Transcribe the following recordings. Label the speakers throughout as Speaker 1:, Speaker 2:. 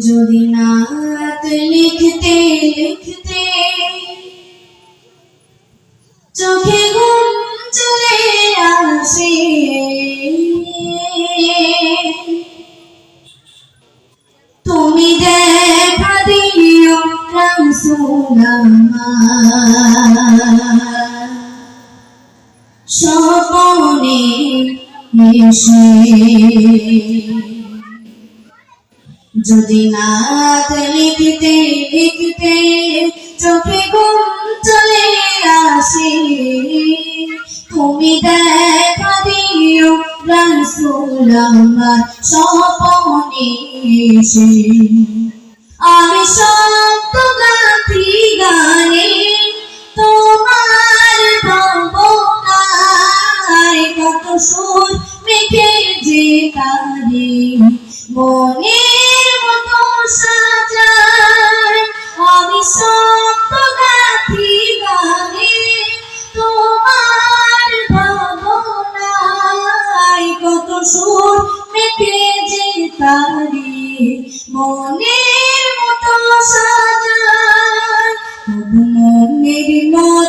Speaker 1: যদি নাত লিখতে লিখতে চোখে ঘুম চলে আসে। তুমি দেখা দিও স্বপনে এসে যদি না লিখতে লিখতে চোখে ঘুম চলে আসে, তুমি দেখা দিও স্বপনে এসে। আমি সত্য গানে তোমার ভাবনায় কত সুর মেখে যে তারে। মনের সুর মেখে যে তারে মনের মতো সাজায়। মনের মতো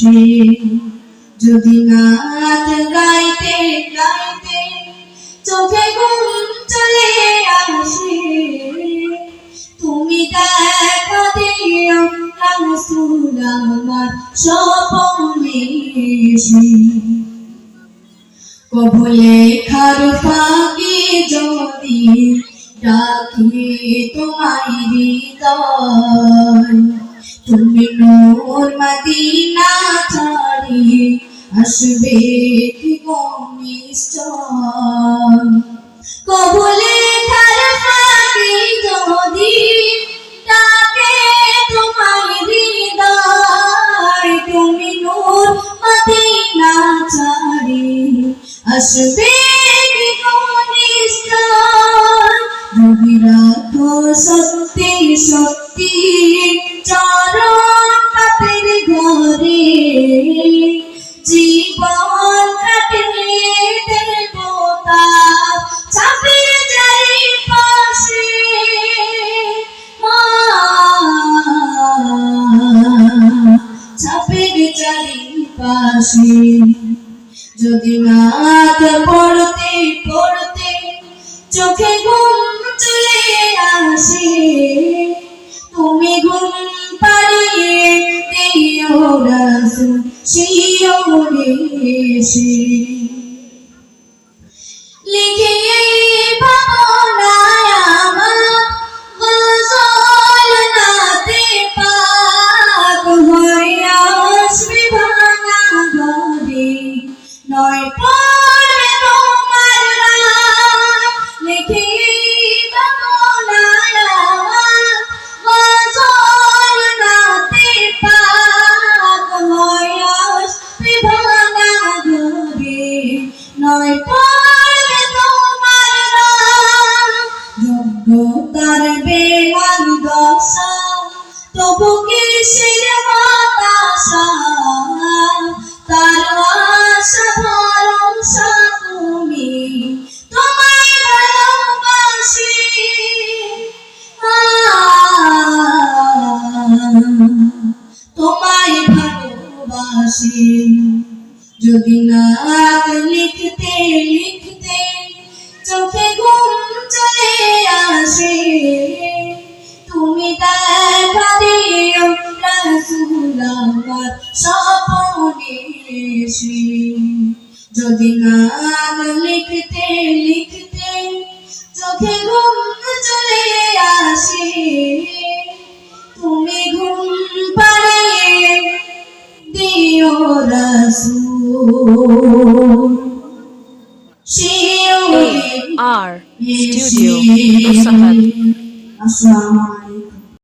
Speaker 1: আমার যদি নাচ গাইতে গাইতে চোখে ঘুম চলে আসে, তুমি দেখা দিও রাসূল আমার স্বপনে এসে। কবলে খার ফাঁকে যদি ডাকি তোমায় হৃদয় তুমি নূর মদিনা ছাড়ি আসবে কি নিশ্চয়? কবলে খার ফাঁকে যদি ডাকে তোমায় হৃদয়, তুমি নূর মদিনা ছাড়ি আসবে কি যদি রাখো সত্যি সত্যি চরণ পাপের ঘরে। জীবন কাটিয়ে দেব তার চাপের যাই পাশে চাপের চারি পাশে। যদি নাত পড়তে পড়তে চোখে ঘুম রাসূল শিওরে এসে লিখে Mm-hmm. স্বপনে যদি নাত লিখতে লিখতে চোখে ঘুম চলে আসে তুমি ঘুম পাড়িয়ে দিও রাসূল।
Speaker 2: AR Studio
Speaker 1: আসসালামু